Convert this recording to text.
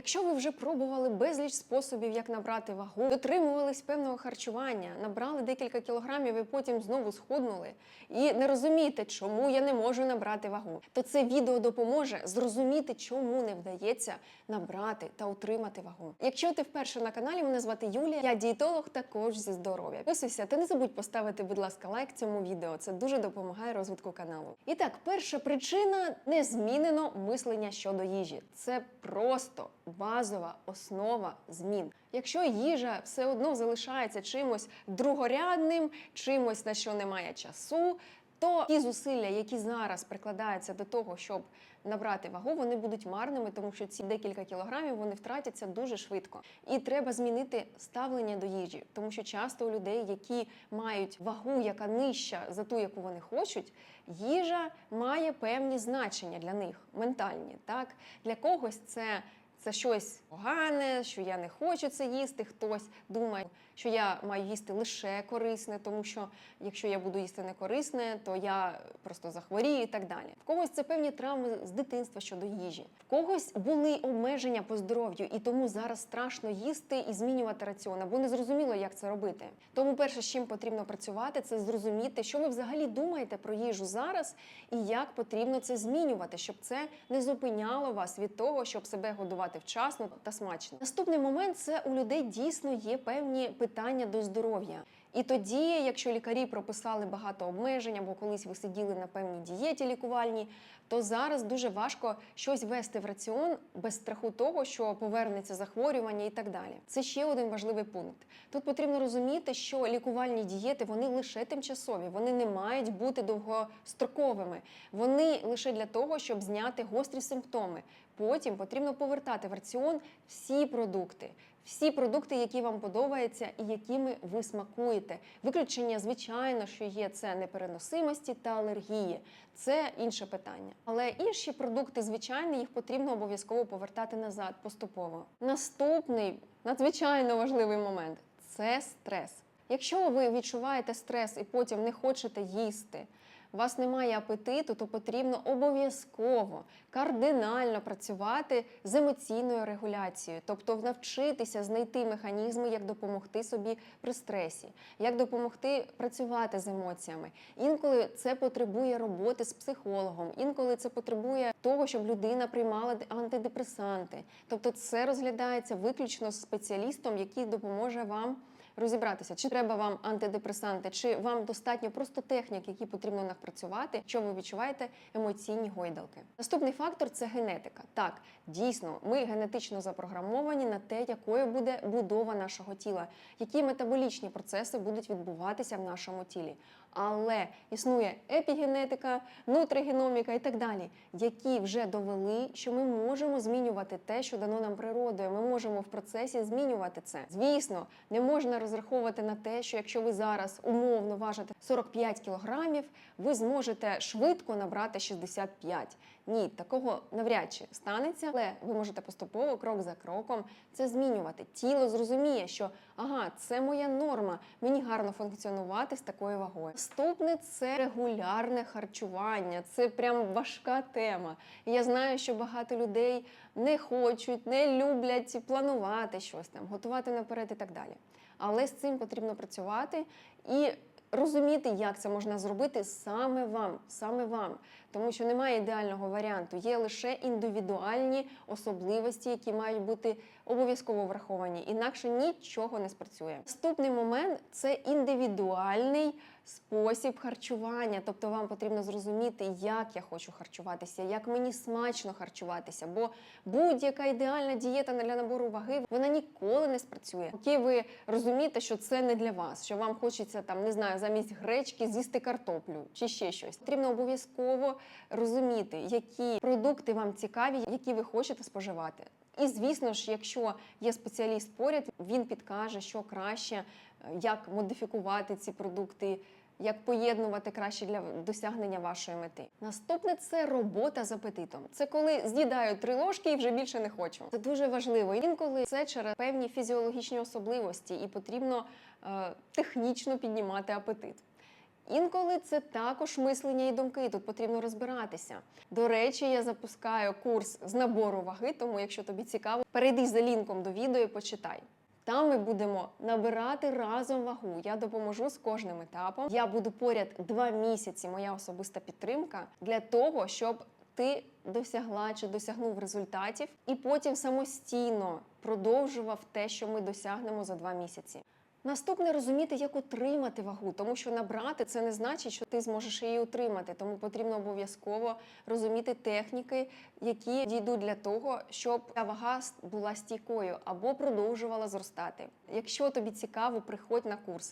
Якщо ви вже пробували безліч способів, як набрати вагу, дотримувались певного харчування, набрали декілька кілограмів і потім знову схуднули, і не розумієте, чому я не можу набрати вагу, то це відео допоможе зрозуміти, чому не вдається набрати та утримати вагу. Якщо ти вперше на каналі, мене звати Юлія, я дієтолог також зі здоров'я. Підписуйся та не забудь поставити, будь ласка, лайк цьому відео. Це дуже допомагає розвитку каналу. І так, перша причина не змінено мислення щодо їжі. Це просто базова основа змін. Якщо їжа все одно залишається чимось другорядним, чимось на що немає часу. То ті зусилля, які зараз прикладаються до того, щоб набрати вагу, вони будуть марними, тому що ці декілька кілограмів вони втратяться дуже швидко. І треба змінити ставлення до їжі, тому що часто у людей, які мають вагу, яка нижча за ту, яку вони хочуть, їжа має певні значення для них, ментальні. Так для когось це. Це щось погане, що я не хочу це їсти. Хтось думає, що я маю їсти лише корисне, тому що якщо я буду їсти не корисне, то я просто захворію і так далі. В когось це певні травми з дитинства щодо їжі. В когось були обмеження по здоров'ю, і тому зараз страшно їсти і змінювати раціон, або не зрозуміло, як це робити. Тому перше, з чим потрібно працювати, це зрозуміти, що ви взагалі думаєте про їжу зараз і як потрібно це змінювати, щоб це не зупиняло вас від того, щоб себе годувати вчасно та смачно. Наступний момент це у людей дійсно є певні питання до здоров'я. І тоді, якщо лікарі прописали багато обмежень, або колись ви сиділи на певній дієті лікувальній, то зараз дуже важко щось вести в раціон без страху того, що повернеться захворювання і так далі. Це ще один важливий пункт. Тут потрібно розуміти, що лікувальні дієти вони лише тимчасові, вони не мають бути довгостроковими. Вони лише для того, щоб зняти гострі симптоми. Потім потрібно повертати в раціон всі продукти, всі продукти, які вам подобаються і якими ви смакуєте. Виключення, звичайно, що є це непереносимості та алергії. Це інше питання. Але інші продукти, звичайно, їх потрібно обов'язково повертати назад поступово. Наступний надзвичайно важливий момент це стрес. Якщо ви відчуваєте стрес і потім не хочете їсти, у вас немає апетиту, то потрібно обов'язково кардинально працювати з емоційною регуляцією, тобто навчитися знайти механізми, як допомогти собі при стресі, як допомогти працювати з емоціями. Інколи це потребує роботи з психологом, інколи це потребує того, щоб людина приймала антидепресанти. Тобто, це розглядається виключно з спеціалістом, який допоможе вам розібратися, чи треба вам антидепресанти, чи вам достатньо просто технік, які потрібно напрацювати, якщо ви відчуваєте емоційні гойдалки. Наступний фактор це генетика. Так, дійсно, ми генетично запрограмовані на те, якою буде будова нашого тіла, які метаболічні процеси будуть відбуватися в нашому тілі. Але існує епігенетика, нутригеноміка і так далі, які вже довели, що ми можемо змінювати те, що дано нам природою. Ми можемо в процесі змінювати це. Звісно, не можна розраховувати на те, що якщо ви зараз умовно важите 45 кілограмів, ви зможете швидко набрати 65. Ні, такого навряд чи станеться, але ви можете поступово, крок за кроком, це змінювати. Тіло зрозуміє, що ага, це моя норма, мені гарно функціонувати з такою вагою. Наступне це регулярне харчування. Це прям важка тема. Я знаю, що багато людей не хочуть, не люблять планувати щось там, готувати наперед і так далі. Але з цим потрібно працювати і розуміти, як це можна зробити саме вам, саме вам, тому що немає ідеального варіанту, є лише індивідуальні особливості, які мають бути обов'язково враховані, інакше нічого не спрацює. Наступний момент це індивідуальний спосіб харчування, тобто вам потрібно зрозуміти, як я хочу харчуватися, як мені смачно харчуватися, бо будь-яка ідеальна дієта для набору ваги вона ніколи не спрацює. Поки ви розумієте, що це не для вас, що вам хочеться там, не знаю, замість гречки з'їсти картоплю чи ще щось. Потрібно обов'язково розуміти, які продукти вам цікаві, які ви хочете споживати. І звісно ж, якщо є спеціаліст поряд, він підкаже, що краще, е, як модифікувати ці продукти. Як поєднувати краще для досягнення вашої мети. Наступне це робота з апетитом. Це коли з'їдаю три ложки і вже більше не хочу. Це дуже важливо. Інколи це через певні фізіологічні особливості, і потрібно е, технічно піднімати апетит. Інколи це також мислення і думки. Тут потрібно розбиратися. До речі, я запускаю курс з набору ваги, тому якщо тобі цікаво, перейди за лінком до відео і почитай. Там ми будемо набирати разом вагу. Я допоможу з кожним етапом. Я буду поряд два місяці. Моя особиста підтримка для того, щоб ти досягла чи досягнув результатів, і потім самостійно продовжував те, що ми досягнемо за два місяці. Наступне розуміти, як утримати вагу, тому що набрати це не значить, що ти зможеш її утримати. Тому потрібно обов'язково розуміти техніки, які дійдуть для того, щоб та вага була стійкою або продовжувала зростати. Якщо тобі цікаво, приходь на курс.